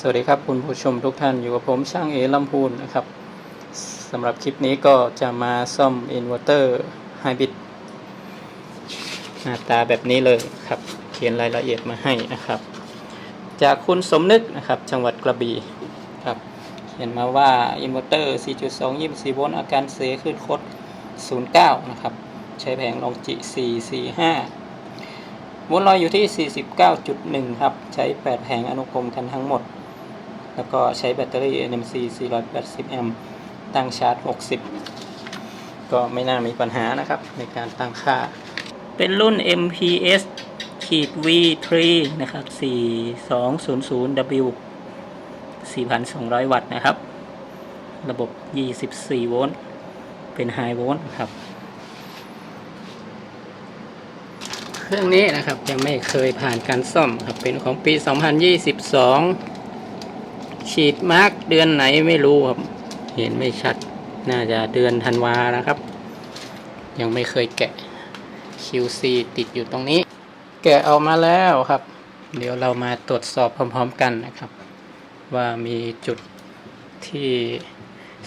สวัสดีครับคุณผู้ชมทุกท่านอยู่กับผมช่างเอลำพูนนะครับสำหรับคลิปนี้ก็จะมาซ่อมอินเวอร์เตอร์ไฮบริดหน้าตาแบบนี้เลยครับเขียนรายละเอียดมาให้นะครับ จากคุณสมนึกนะครับจังหวัดกระบี่ครับเขียนมาว่าอินเวอร์เตอร์ 4.2 24 โวลต์อาการเสียขึ้นโคด 09 นะครับ ใช้แผงลองจิ 445วนลอยอยู่ที่ 49.1 ครับ ใช้ 8 แผงอนุกรมกันทั้งหมด แล้วก็ใช้แบตเตอรี่ NMC 480 แอมป์ตั้งชาร์จ 60 ก็ไม่น่ามีปัญหานะครับ ในการตั้งค่า เป็นรุ่น MPS ขีด V3 นะครับ 4200W 4,200 วัตต์นะครับ ระบบ 24 โวลต์ เป็นไฮโวลต์ครับ เครื่องนี้นะครับยังไม่เคยผ่านการซ่อมครับ เป็นของปี 2022 ฉีดมาร์กเดือนไหนไม่รู้ครับ เห็นไม่ชัด น่าจะเดือนธันวานะครับ ยังไม่เคยแกะ QC ติดอยู่ตรงนี้ แกะออกมาแล้วครับ เดี๋ยวเรามาตรวจสอบพร้อมๆกันนะครับ ว่ามีจุดที่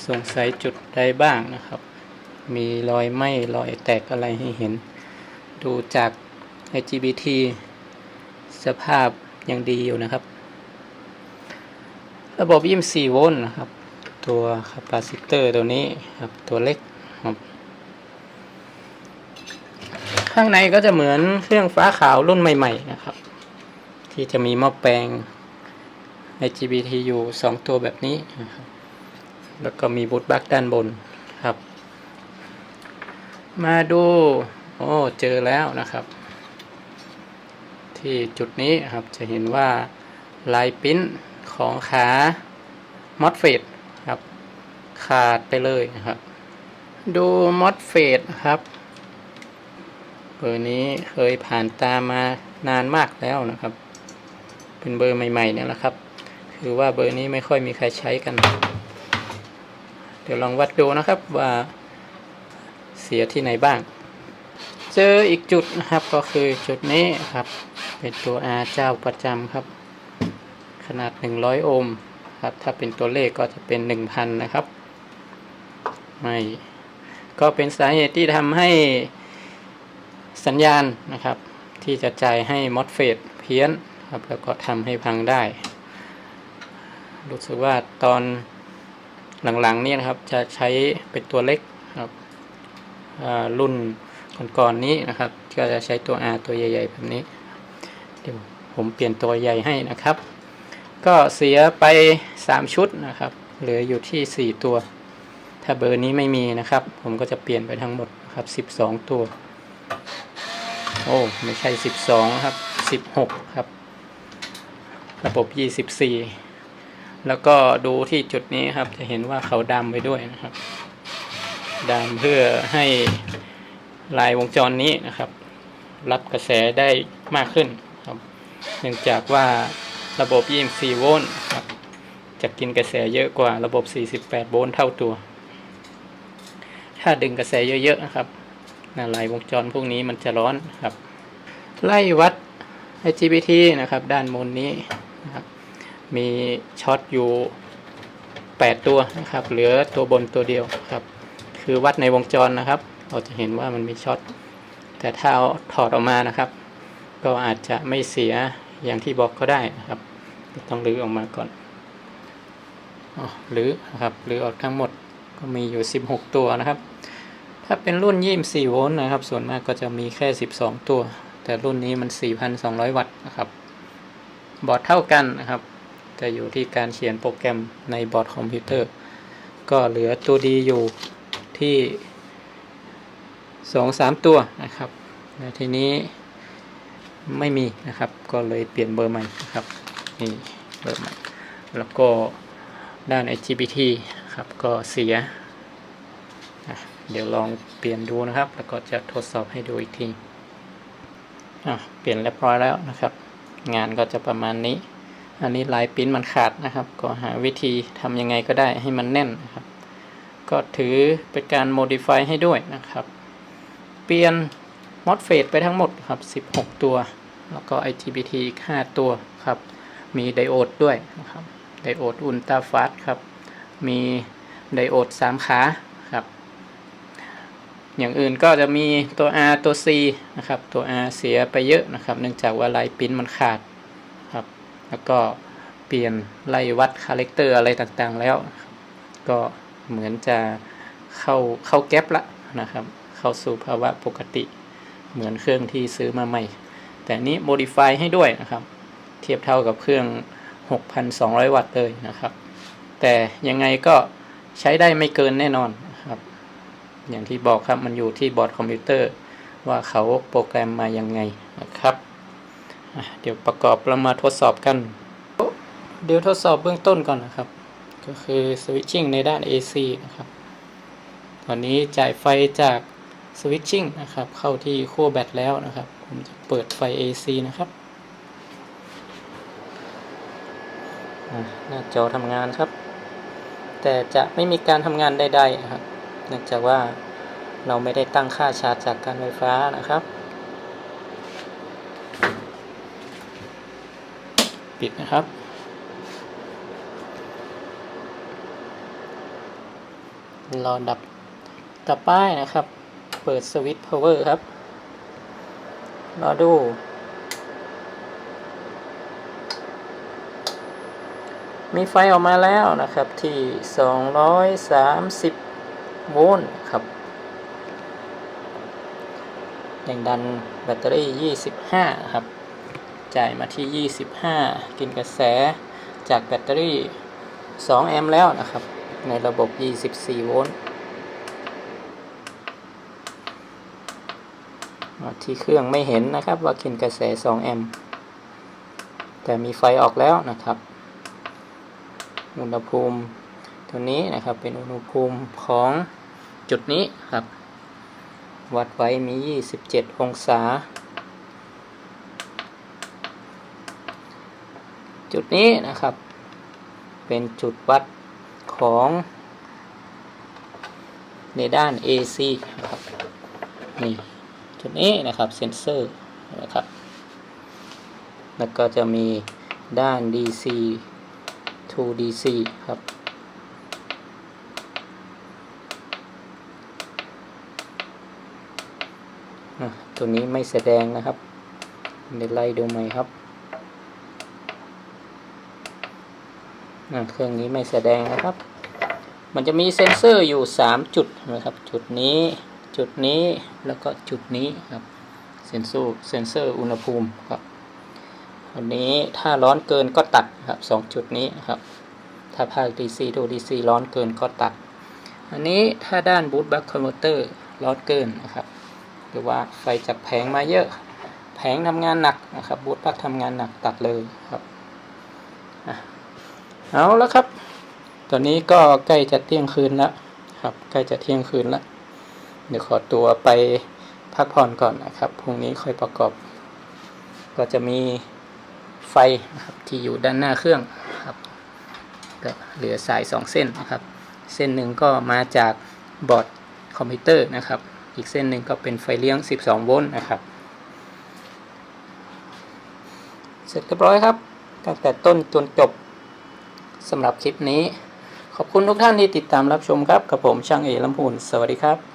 สงสัยจุดใดบ้างนะครับ มีรอยไหม้รอยแตกอะไรให้เห็น ดูจาก IGBT สภาพยังดีอยู่นะครับ ระบบ 24 โวลต์นะครับ ตัวคาปาซิเตอร์ตัวนี้ครับตัวเล็กครับ ข้างในก็จะเหมือนเครื่องฟ้าขาวรุ่นใหม่ ๆ นะครับ ที่จะมีหม้อแปลง IGBT อยู่2ตัวแบบนี้นะครับแล้วก็มีบูทบัคด้านบนครับ มาดู โอ้ เจอแล้วนะครับ ที่จุดนี้ครับจะเห็นว่าลายปิ้น ของขามอดเฟดครับ ขาดไปเลยนะครับ ดูมอดเฟดครับเบอร์นี้เคยผ่านตามานานมากแล้วนะครับ เป็นเบอร์ใหม่ๆเนี่ยแหละครับ คือว่าเบอร์นี้ไม่ค่อยมีใครใช้กัน เดี๋ยวลองวัดดูนะครับว่าเสียที่ไหนบ้าง เจออีกจุดนะครับก็คือจุดนี้ครับ เป็นตัว R เจ้าประจำครับ นาด 100 โอห์มครับถ้าเป็นตัวเลขก็จะเป็น 1,000 นะครับ ไม่ก็เป็นสาเหตุที่ทำให้สัญญาณนะครับ ที่จะจ่ายให้มอสเฟตเพี้ยนครับแล้วก็ทำให้พังได้ รู้สึกว่าตอนหลังๆนี่นะครับจะใช้เป็นตัวเล็กครับรุ่นก่อนๆนนี้นะครับ ก็จะใช้ตัว R ตัวใหญ่ๆแบบนี้ เดี๋ยวผมเปลี่ยนตัวใหญ่ให้นะครับ ก็เสียไป 3 ชุดนะครับ เหลืออยู่ที่ 4 ตัว ถ้าเบอร์นี้ไม่มีนะครับ ผมก็จะเปลี่ยนไปทั้งหมดครับ 12 ตัว โอ้ ไม่ใช่ 12 ครับ 16 ครับ ระบบ 24 แล้วก็ดูที่จุดนี้ครับ จะเห็นว่าเขาดำไปด้วยนะครับดำเพื่อให้ลายวงจรนี้นะครับ รับกระแสได้มากขึ้นครับ เนื่องจากว่า ระบบ 24 โวลต์จะกินกระแสเยอะกว่าระบบ 48 โวลต์เท่าตัว ถ้าดึงกระแสเยอะๆนะครับลายวงจรพวกนี้มันจะร้อนครับ ไล่วัด IGBT นะครับ ด้านบนนี้นะครับ มีช็อตอยู่ 8 ตัวนะครับ เหลือตัวบนตัวเดียวครับ คือวัดในวงจรนะครับ เราจะเห็นว่ามันมีช็อต แต่ถ้าเอาถอดออกมานะครับ ก็อาจจะไม่เสีย อย่างที่บอกก็ได้นะครับ ต้องรื้อออกมาก่อนอ๋อรื้อนะครับรื้อออกทั้งหมดก็มีอยู่ 16 ตัวนะครับ ถ้าเป็นรุ่น 24 โวลต์นะครับ ส่วนมากก็จะมีแค่ 12 ตัว แต่รุ่นนี้มัน 4,200 วัตต์นะครับ บอร์ดเท่ากันนะครับแต่อยู่ที่การเขียนโปรแกรมในบอร์ดคอมพิวเตอร์ ก็เหลือตัวดีอยู่ที่ 2-3 ตัวนะครับและทีนี้ ไม่มีนะครับ ก็เลยเปลี่ยนเบอร์ใหม่นะครับนี่เบอร์ใหม่ แล้วก็ด้าน IGBT ครับก็เสีย เดี๋ยวลองเปลี่ยนดูนะครับ แล้วก็จะทดสอบให้ดูอีกทีเปลี่ยนเรียบร้อยแล้วนะครับ งานก็จะประมาณนี้ อันนี้ลายปิ้นมันขาดนะครับ ก็หาวิธีทำยังไงก็ได้ให้มันแน่นนะครับ ก็ถือเป็นการ modify ให้ด้วยนะครับ เปลี่ยน MOSFET ไปทั้งหมดครับ 16 ตัว แล้วก็ IGBT อีก 5 ตัวครับ มีไดโอดด้วยนะครับ ไดโอดอุลตราฟาสครับ มีไดโอดสามขาครับ อย่างอื่นก็จะมีตัว R ตัว C นะครับ ตัว R เสียไปเยอะนะครับ เนื่องจากว่าลายปิ้นมันขาดครับ แล้วก็เปลี่ยนไล่วัดคาแรคเตอร์อะไรต่างๆแล้ว ก็เหมือนจะเข้าเข้าแก๊ปละนะครับ เข้าสู่ภาวะปกติ เหมือนเครื่องที่ซื้อมาใหม่ แต่นี้ modify ให้ด้วยนะครับ เทียบเท่ากับเครื่อง 6,200 วัตต์เลยนะครับ แต่ยังไงก็ใช้ได้ไม่เกินแน่นอนนะครับ อย่างที่บอกครับมันอยู่ที่บอร์ดคอมพิวเตอร์ ว่าเขาโปรแกรมมายังไงนะครับ เดี๋ยวประกอบเรามาทดสอบกัน เดี๋ยวทดสอบเบื้องต้นก่อนนะครับ ก็คือสวิตชิ่งในด้าน AC นะครับ ตอนนี้จ่ายไฟจาก สวิตชิ่งนะครับ เข้าที่ขั้วแบตแล้วนะครับ ผมจะเปิดไฟ AC นะครับหน้าจอทำงานครับ แต่จะไม่มีการทำงานใดๆนะครับเนื่องจากว่าเราไม่ได้ตั้งค่าชาร์จจากการไฟฟ้านะครับ ปิดนะครับ รอดับต่อป้ายนะครับ เปิดสวิตช์ power ครับรอดูมีไฟออกมาแล้วนะครับที่ 230 โวลต์ครับแรงดันแบตเตอรี่ 25 ครับ จ่ายมาที่ 25 กินกระแสจากแบตเตอรี่ 2 แอมป์แล้วนะครับ ในระบบ 24 โวลต์ ที่เครื่องไม่เห็นนะครับ ว่ากินกระแส 2 แอมป์แต่มีไฟออกแล้วนะครับ อุณหภูมิตัวนี้นะครับเป็นอุณหภูมิของจุดนี้ครับ วัดไว้มี 27 องศา จุดนี้นะครับ เป็นจุดวัดของในด้าน AC นะครับนี่ จุดนี้นะครับเซนเซอร์นะครับ แล้วก็จะมีด้าน DC to DC ครับ ตัวนี้ไม่แสดงนะครับเดี๋ยวไล่ดูใหม่ครับเครื่องนี้ไม่แสดงนะครับ มันจะมีเซ็นเซอร์อยู่ 3 จุดนะครับ จุดนี้ จุดนี้แล้วก็จุดนี้ครับเซ็นเซอร์เซนเซอร์อุณหภูมิครับอันนี้ถ้าร้อนเกินก็ตัดครับสองจุดนี้ครับ ถ้าภาค DC to DC ร้อนเกินก็ตัด อันนี้ถ้าด้าน boot back converter ร้อนเกินนะครับหรือว่าไฟจากแผงมาเยอะ แผงทำงานหนักนะครับ boot back ทำงานหนักตัดเลยครับเอาแล้วครับ ตอนนี้ก็ใกล้จะเที่ยงคืนแล้วครับ ใกล้จะเที่ยงคืนแล้ว เดี๋ยวขอตัวไปพักผ่อนก่อนนะครับ พรุ่งนี้ค่อยประกอบ ก็จะมีไฟนะครับที่อยู่ด้านหน้าเครื่องครับก็เหลือสาย 2 เส้นนะครับ เส้นหนึ่งก็มาจากบอร์ดคอมพิวเตอร์นะครับ อีกเส้นหนึ่งก็เป็นไฟเลี้ยง 12 โวลต์นะครับ เสร็จเรียบร้อยครับ ตั้งแต่ต้นจนจบสำหรับคลิปนี้ ขอบคุณทุกท่านที่ติดตามรับชมครับ กับผมช่างเอลำพูนสวัสดีครับ